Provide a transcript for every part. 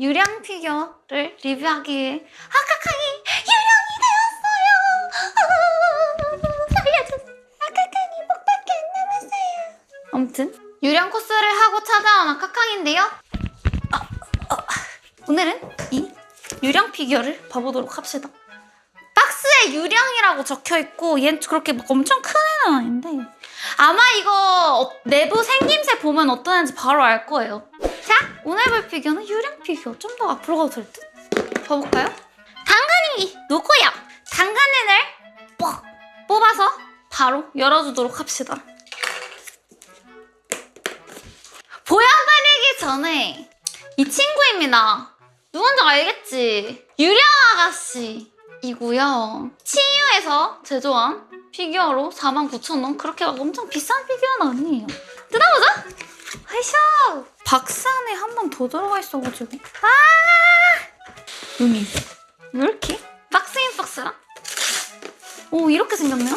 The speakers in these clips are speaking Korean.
유량 피규어를 리뷰하기 위해 아카카이 유량이 되었어요. 아, 살려주세요. 아카카이 목밖에 안 남았어요. 아무튼 유량 코스를 하고 찾아온 아카카이인데요. 아, 아, 오늘은 이 유량 피규어를 봐보도록 합시다. 박스에 유량이라고 적혀 있고 얘는 그렇게 막 엄청 큰 애는 아닌데 아마 이거 어- 내부 생김새 보면 어떤 애인지 바로 알 거예요. 자, 오늘 볼 피규어는 유량 피규어. 좀 더 앞으로 가도 될 듯? 봐볼까요? 당근이 누구야? 당근이를 뻑 뽑아서 바로 열어주도록 합시다. 보여드리기 전에 이 친구입니다. 누군지 알겠지? 유령 아가씨이고요. 치유에서 제조한 피규어로 49,000원. 그렇게 막 엄청 비싼 피규어는 아니에요. 뜯어보자! 하이쇼! 박스 안에 한 번 더 들어가 있어가지고. 아! 눈이. 왜 이렇게? 박스 인 박스랑? 오, 이렇게 생겼네요?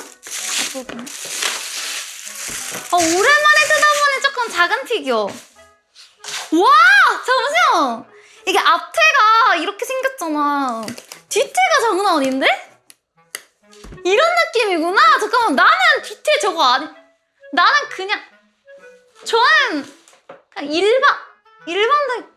어, 오랜만에 뜯어보니 조금 작은 피규어. 와! 잠시만! 이게 앞태가 이렇게 생겼잖아. 뒤태가 장난 아닌데? 이런 느낌이구나? 잠깐만, 나는 뒤태 저거 아니, 나는 그냥, 저는 그냥 일반, 일반적,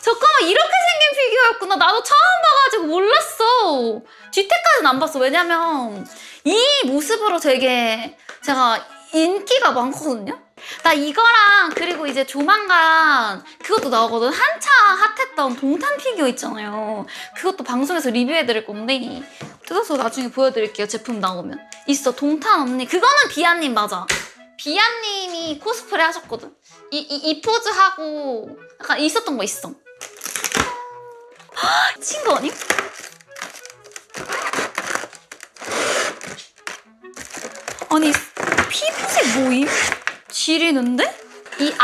잠깐만, 이렇게 생긴 피규어였구나. 나도 처음 봐가지고 몰랐어. 뒤태까지는 안 봤어. 왜냐면, 이 모습으로 되게 제가 인기가 많거든요? 나 이거랑 그리고 이제 조만간 그것도 나오거든. 한차 핫했던 동탄 피규어 있잖아요. 그것도 방송에서 리뷰해드릴 건데 뜯어서 나중에 보여드릴게요. 제품 나오면. 있어. 동탄 언니. 그거는 비아님 맞아. 비아님이 코스프레 하셨거든. 이, 이, 이 포즈 하고 약간 있었던 거 있어. 헉, 친구 아니? 아니 피부색 뭐임? 지리는데?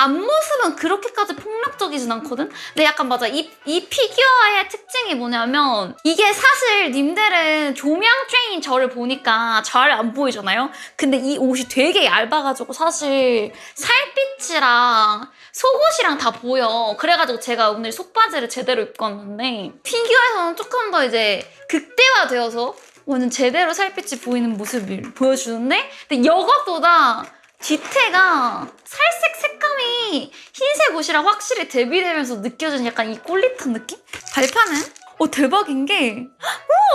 이 앞모습은 그렇게까지 폭력적이진 않거든? 근데 약간 맞아. 이, 이 피규어의 특징이 뭐냐면 이게 사실 님들은 조명 중인 저를 보니까 잘 안 보이잖아요? 근데 이 옷이 되게 얇아가지고 사실 살빛이랑 속옷이랑 다 보여. 그래가지고 제가 오늘 속바지를 제대로 입고 왔는데 피규어에서는 조금 더 이제 극대화되어서 완전 제대로 살빛이 보이는 모습을 보여주는데 근데 이것보다 뒤태가 살색 색감이 흰색 옷이랑 확실히 대비되면서 느껴지는 약간 이 꼴릿한 느낌? 발판은? 어 대박인 게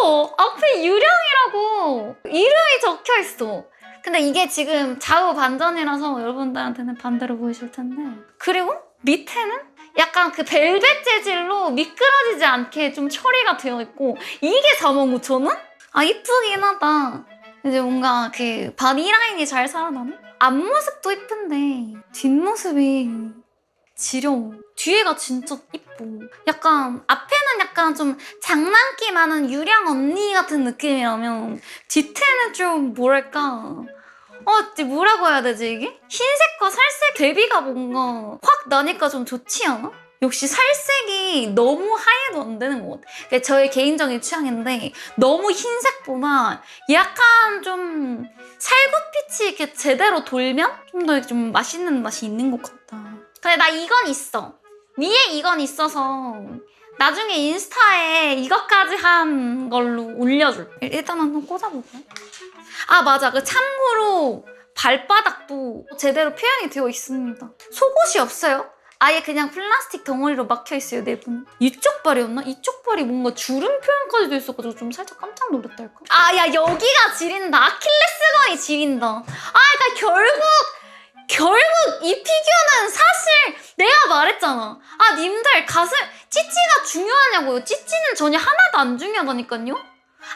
우와 앞에 유령이라고 이름이 적혀 있어 근데 이게 지금 좌우 반전이라서 여러분들한테는 반대로 보이실 텐데 그리고 밑에는 약간 그 벨벳 재질로 미끄러지지 않게 좀 처리가 되어 있고 이게 49,000원? 아 이쁘긴 하다 이제 뭔가 그 바디라인이 잘 살아나네? 앞모습도 이쁜데 뒷모습이 지려워. 뒤에가 진짜 이뻐. 약간 앞에는 약간 좀 장난기 많은 유량 언니 같은 느낌이라면 뒤태는 좀 뭐랄까 어, 뭐라고 해야 되지 이게? 흰색과 살색 대비가 뭔가 확 나니까 좀 좋지 않아? 역시 살색이 너무 하얘도 안 되는 것 같아. 그게 저의 개인적인 취향인데 너무 흰색보다 약간 좀 살구빛이 이렇게 제대로 돌면 좀더좀 맛있는 맛이 있는 것 같다. 근데 나 이건 있어. 위에 이건 있어서 나중에 인스타에 이것까지 한 걸로 올려줄. 일단 한번 꽂아볼까요? 아 맞아. 그 참고로 발바닥도 제대로 표현이 되어 있습니다. 속옷이 없어요. 아예 그냥 플라스틱 덩어리로 막혀 있어요 내부는. 이쪽 발이었나? 이쪽 발이 뭔가 주름 표현까지도 있어가지고 좀 살짝 깜짝 놀랐달까? 아 야 여기가 지린다. 아킬레스건이 지린다. 아 그러니까 결국 결국 이 피규어는 사실 내가 말했잖아. 아 님들 가슴 찌찌가 중요하냐고요. 찌찌는 전혀 하나도 안 중요하다니까요.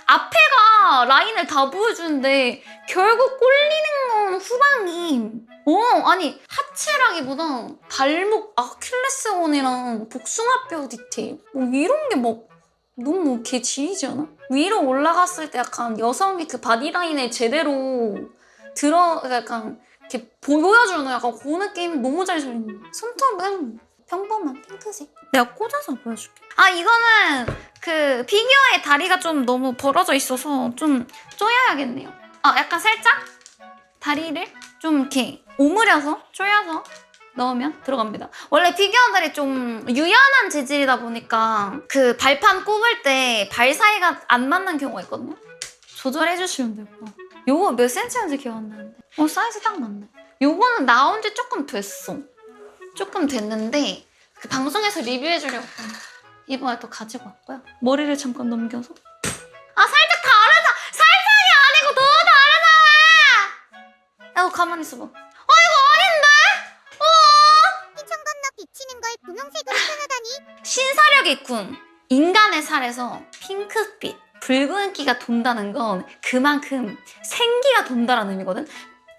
앞에가 라인을 다 보여주는데 결국 꼴리는 건 후방이 어 아니 하체라기보다 발목 아킬레스건이랑 복숭아뼈 디테일. 뭐 이런 게 막 너무 개 지리지 않아? 위로 올라갔을 때 약간 여성의 그 바디라인에 제대로 들어 약간 이렇게 보여주는 약간 그 느낌 너무 잘 살리는 손톱은 평범한 핑크색 내가 꽂아서 보여줄게 아 이거는 그 피규어의 다리가 좀 너무 벌어져 있어서 좀 조여야겠네요 아 약간 살짝 다리를 좀 이렇게 오므려서 조여서 넣으면 들어갑니다. 원래 피규어들이 좀 유연한 재질이다 보니까 그 발판 꼽을 때 발 사이가 안 맞는 경우가 있거든요. 조절해 주시면 되고. 요거 몇 센치인지 기억 안 나는데. 어 사이즈 딱 맞네. 요거는 나온 지 조금 됐어. 조금 됐는데 그 방송에서 리뷰해 주려고 이번에 또 가지고 왔고요. 머리를 잠깐 넘겨서. 아 살짝 다르다. 살짝이 아니고 너무 다르다. 야, 너 가만히 있어봐. 아 이거 아닌데? 어? 피청 건너 비치는 걸 분홍색으로 표현하다니 신사력이 있군. 인간의 살에서 핑크빛, 붉은기가 돈다는 건 그만큼 생기가 돈다라는 의미거든.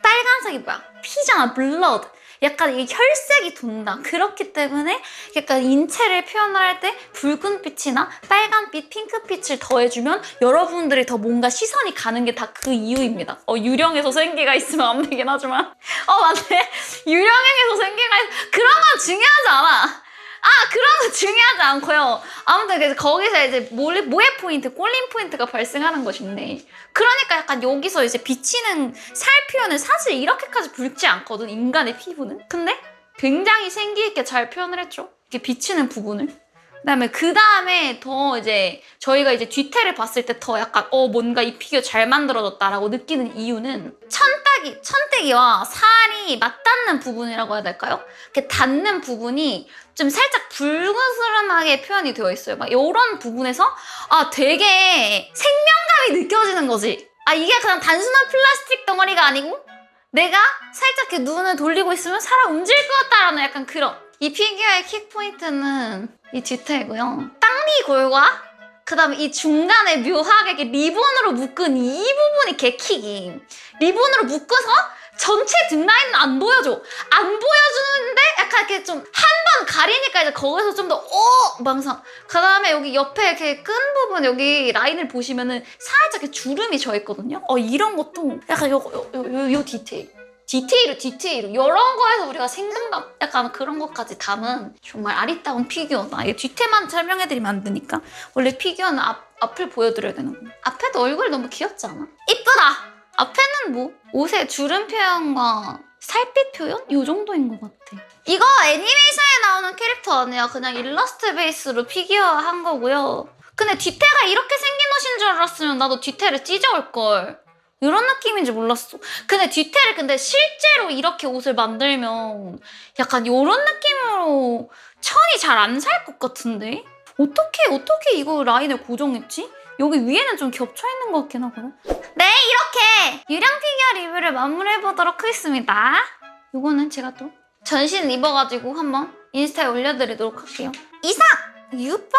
빨간색이 뭐야? 피잖아, 블러드. 약간 이게 혈색이 돈다. 그렇기 때문에 약간 인체를 표현할 때 붉은빛이나 빨간빛, 핑크빛을 더해주면 여러분들이 더 뭔가 시선이 가는 게 다 그 이유입니다. 어, 유령에서 생기가 있으면 안 되긴 하지만. 어, 맞네. 유령에서 생기가 있... 그런 건 중요하지 않아. 아 그런 거 중요하지 않고요. 아무튼 그래서 거기서 이제 모래, 모해 포인트, 꼴림 포인트가 발생하는 것인데 그러니까 약간 여기서 이제 비치는 살 표현을 사실 이렇게까지 붉지 않거든 인간의 피부는. 근데 굉장히 생기 있게 잘 표현을 했죠. 이렇게 비치는 부분을. 그다음에 그 다음에 더 이제 저희가 이제 뒤태를 봤을 때 더 약간 어 뭔가 이 피규어 잘 만들어졌다라고 느끼는 이유는 천딱이 천대기와 살이 맞닿는 부분이라고 해야 될까요? 이렇게 닿는 부분이 좀 살짝 붉은스름하게 표현이 되어 있어요. 막 이런 부분에서 아 되게 생명감이 느껴지는 거지. 아 이게 그냥 단순한 플라스틱 덩어리가 아니고 내가 살짝 이렇게 눈을 돌리고 있으면 살아 움직일 것 같다라는 약간 그런 이 피규어의 킥 포인트는 이 뒤태이고요. 땅리 골과 그다음에 이 중간에 묘하게 이렇게 리본으로 묶은 이 부분이 개킥이 리본으로 묶어서 전체 등 라인은 안 보여줘. 안 보여주는데 약간 이렇게 좀 한 번 가리니까 이제 거기서 좀 더 오! 망상. 그 다음에 여기 옆에 이렇게 끈 부분 여기 라인을 보시면은 살짝 이렇게 주름이 져 있거든요. 어 이런 것도 약간 요, 요, 요, 요, 요 디테일. 디테일을 디테일을 이런 거에서 우리가 생각나 약간 그런 것까지 담은 정말 아리따운 피규어다. 이 뒤태만 설명해드리면 안 되니까 원래 피규어는 앞, 앞을 보여드려야 되는 거. 앞에도 얼굴 너무 귀엽지 않아? 이쁘다. 앞에는 뭐 옷의 주름 표현과 살빛 표현? 요 정도인 것 같아. 이거 애니메이션에 나오는 캐릭터 아니야. 그냥 일러스트 베이스로 피규어 한 거고요. 근데 뒤태가 이렇게 생긴 옷인 줄 알았으면 나도 뒤태를 찢어올 걸. 이런 느낌인지 몰랐어. 근데 뒤태를 근데 실제로 이렇게 옷을 만들면 약간 이런 느낌으로 천이 잘 안 살 것 같은데? 어떻게 어떻게 이거 라인을 고정했지? 여기 위에는 좀 겹쳐 있는 것 같긴 하거든. 네 이렇게 유령 피규어 리뷰를 마무리해 보도록 하겠습니다. 요거는 제가 또 전신 입어가지고 한번 인스타에 올려드리도록 할게요. 이상 유파.